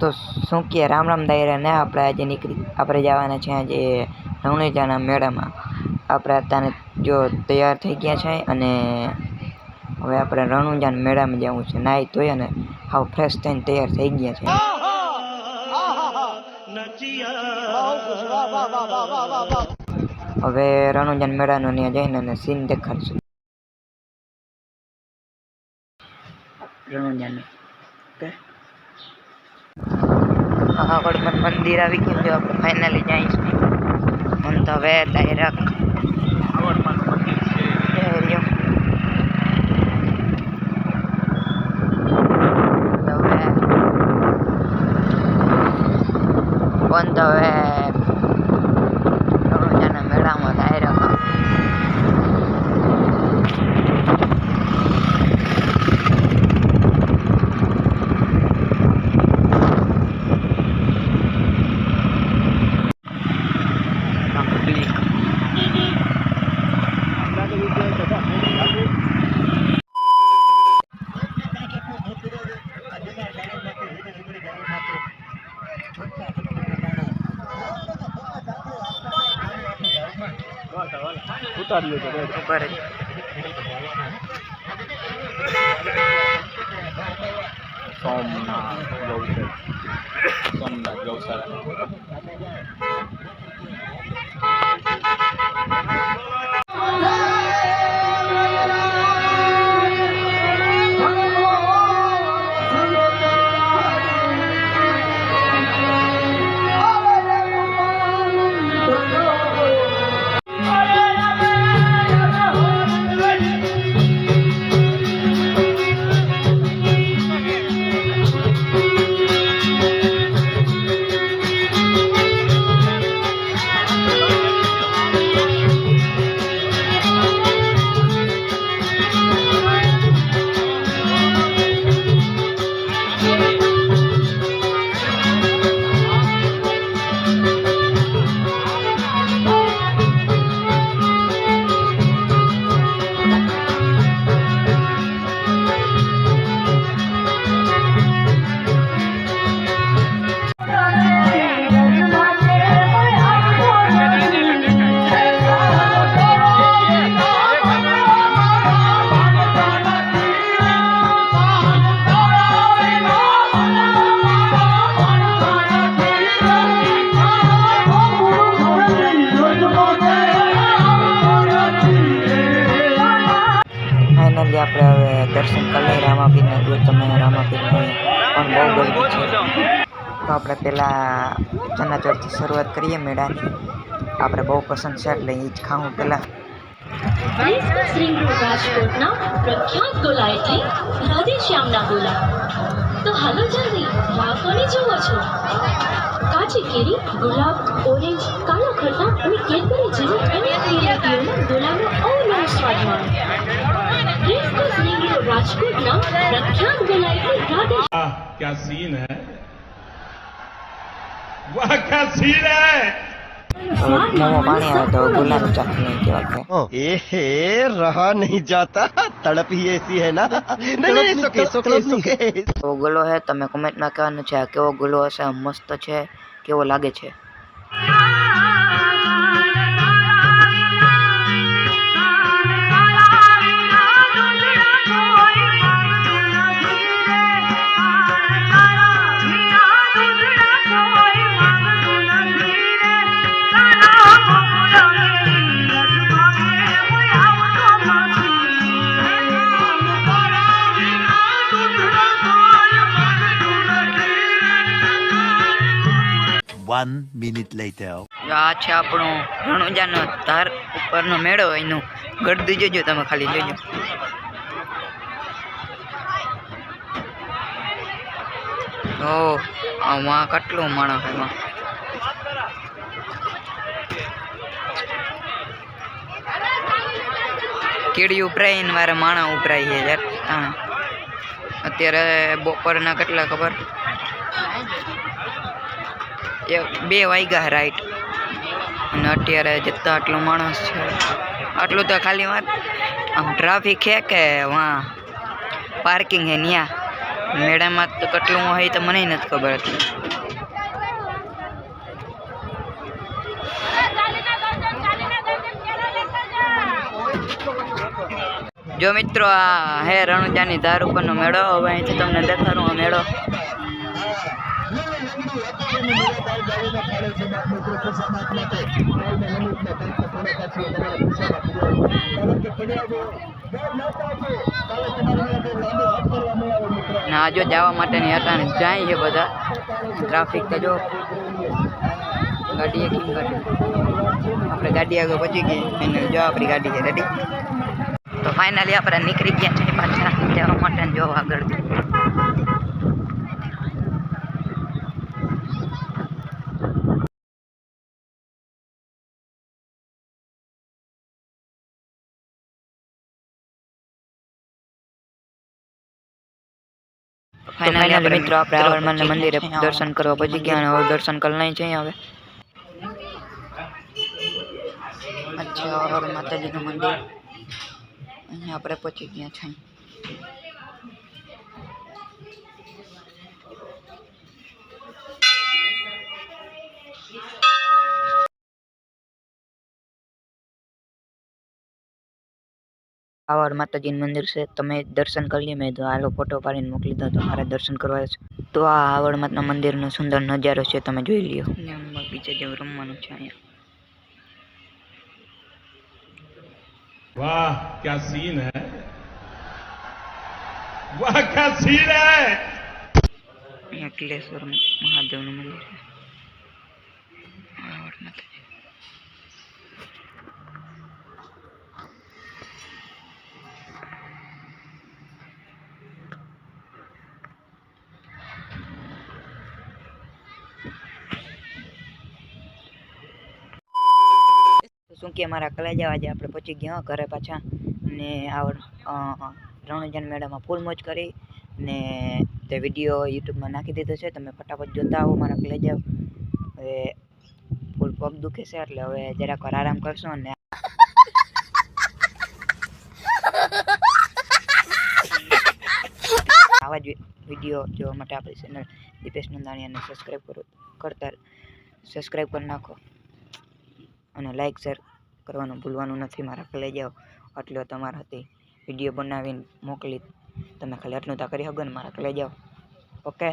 તો શું કે, રામ રામ દાયરા ને આપણે આજે નીકળી, આપણે જવાના છે આજે રવણેજાના મેળામાં. આપણે અત્યારે જો તૈયાર થઈ ગયા છે અને હવે આપણે રણુજાના મેળામાં જવું છે. નાહી ધોઈ અને હાવ ફ્રેશ થઈને તૈયાર થઈ ગયા છે. હવે રણુજાન મેળાનો ત્યાં જઈને અને સીન દેખાડશું. રણુજાન. આગળ પણ મંદિર આવી ગયું છે, આપણે ફાઇનલી છે મન તો હવે ડાયરેક્ટ બંધ હવે રણુજાના મેળામાં ડાયરેક્ટ પબ્લિક ઉપર જ સોમનાથ ગૌચર સોમનાથ ગૌશાળા. દર્શન કરી લઈએ. રામાપીરના જો તમે રામાપીરને પણ બહુ ગરમી છે. તો આપણે પહેલાં ચનાચોરથી શરૂઆત કરીએ મેળાની. આપણે બહુ પસંદ છે એટલે એ જ ખાવું પહેલાં રાજકોટના પ્રખ્યાત ગોલા. એટલે તો હાલો જલ્દી કોની જુઓ છો. કાચી કેરી, ગુલાબ, ઓરેન્જ, કાળા ખરતા અને કેડબરી જેવી અનેક વેરાયટીઓના ગોલાનો અવનવો સ્વાદ માણો. રિંગ રોડ રાજકોટના પ્રખ્યાત ગોલા એટલે રાધે वाह क्या सीन है वाह क्या सीन है હવે મોંમાં પાણી આવે તો ગુલાબ ચાખણી કહેવાય છે एहे रहा नहीं जाता तड़प ही ऐसी है ना नहीं नहीं सुके सुके सुके કેવો ગુલો છે તમે કોમેન્ટમાં કહેવાનું છે આ કેવો ગુલો હશે મસ્ત છે કેવો લાગે છે One minute later. આ છે આપણો રણુજાનો ધાર ઉપરનો મેળો, એનું ગળદું જોજો તમે ખાલી જોજો ઓ આમાં કેટલું માણસ એમાં? કીડી ઉપરાઈને મારે માણા ઉભરાય છે, યાર અત્યારે બપોરના કેટલા ખબર? એક બે વાગ્યા રાઈટ. અને અત્યારે જતા આટલો માણસ છે. આટલું તો ખાલી વાત, આમ ટ્રાફિક છે કે વાં પાર્કિંગ હે ન્યા. મેળામાં તો કેટલું હોય તો મને નથી ખબર હતી જો મિત્રો, આ હે રણુજાની ધાર ઉપરનો મેળો, હવે અહીંથી તમને દેખાડું મેળો. ને જો જવા માટેની હટાણે જાય છે બધા. ટ્રાફિક તો જો ગાડી ગાડી. આપણે ગાડી આગળ પહોંચી ગઈ. અને જો આપણી ગાડી છે રેડી તો ફાઇનલી આપણે નીકળી ગયા છે પાછા જવા માટે જો આગળ. ફાઇનલી મિત્રો આપણે આવડમાના મંદિરે દર્શન કરવા પહોંચી ગયા અને હવે દર્શન કરી નહીં છીએ હવે અચ્છા આવડ માતાજીનું મંદિર. અહીંયા આપણે પહોંચી ગયા છીએ. આવડ માતાજીનું મંદિર છે તમે દર્શન કરી લે મેં તો હાલો ફોટો પાડીને મોકલી દો તમારે દર્શન કરવા છે તો આ આવડ માતા મંદિરનો સુંદર નજારો છે તમે જોઈ લ્યો ને બગીચા જેવું રમવાનું છે અહીંયા वाह क्या सीन है वाह क्या सीन है અહીંયા કિલેશ્વર મહાદેવનું મંદિર શું કે મારા કલેજા આજે આપણે પહોંચી ગયા ઘરે પાછા. ને આ રણુજન મેળામાં ફૂલ મોજ કરી. ને તે વીડિયો યુટ્યુબમાં નાખી દીધો છે. તમે ફટાફટ જોતા આવો મારા કલેજા. હવે ફૂલ પગ દુખે છે, એટલે હવે જરાક આરામ કરશું અને આવા જ વીડિયો જોવા માટે આપણી ચેનલ દીપેશ નંદાણીયાને સબસ્ક્રાઈબ કરો, કરતા સબસ્ક્રાઈબ કરી નાખો. અને લાઈક શેર કરવાનું ભૂલવાનું નથી, મારા કલે જાઓ. આટલો તમારા હતી વીડિયો બનાવીને મોકલી. તમે ખાલી આટલું તો કરી શકો ને, મારા કલે જાઓ. ઓકે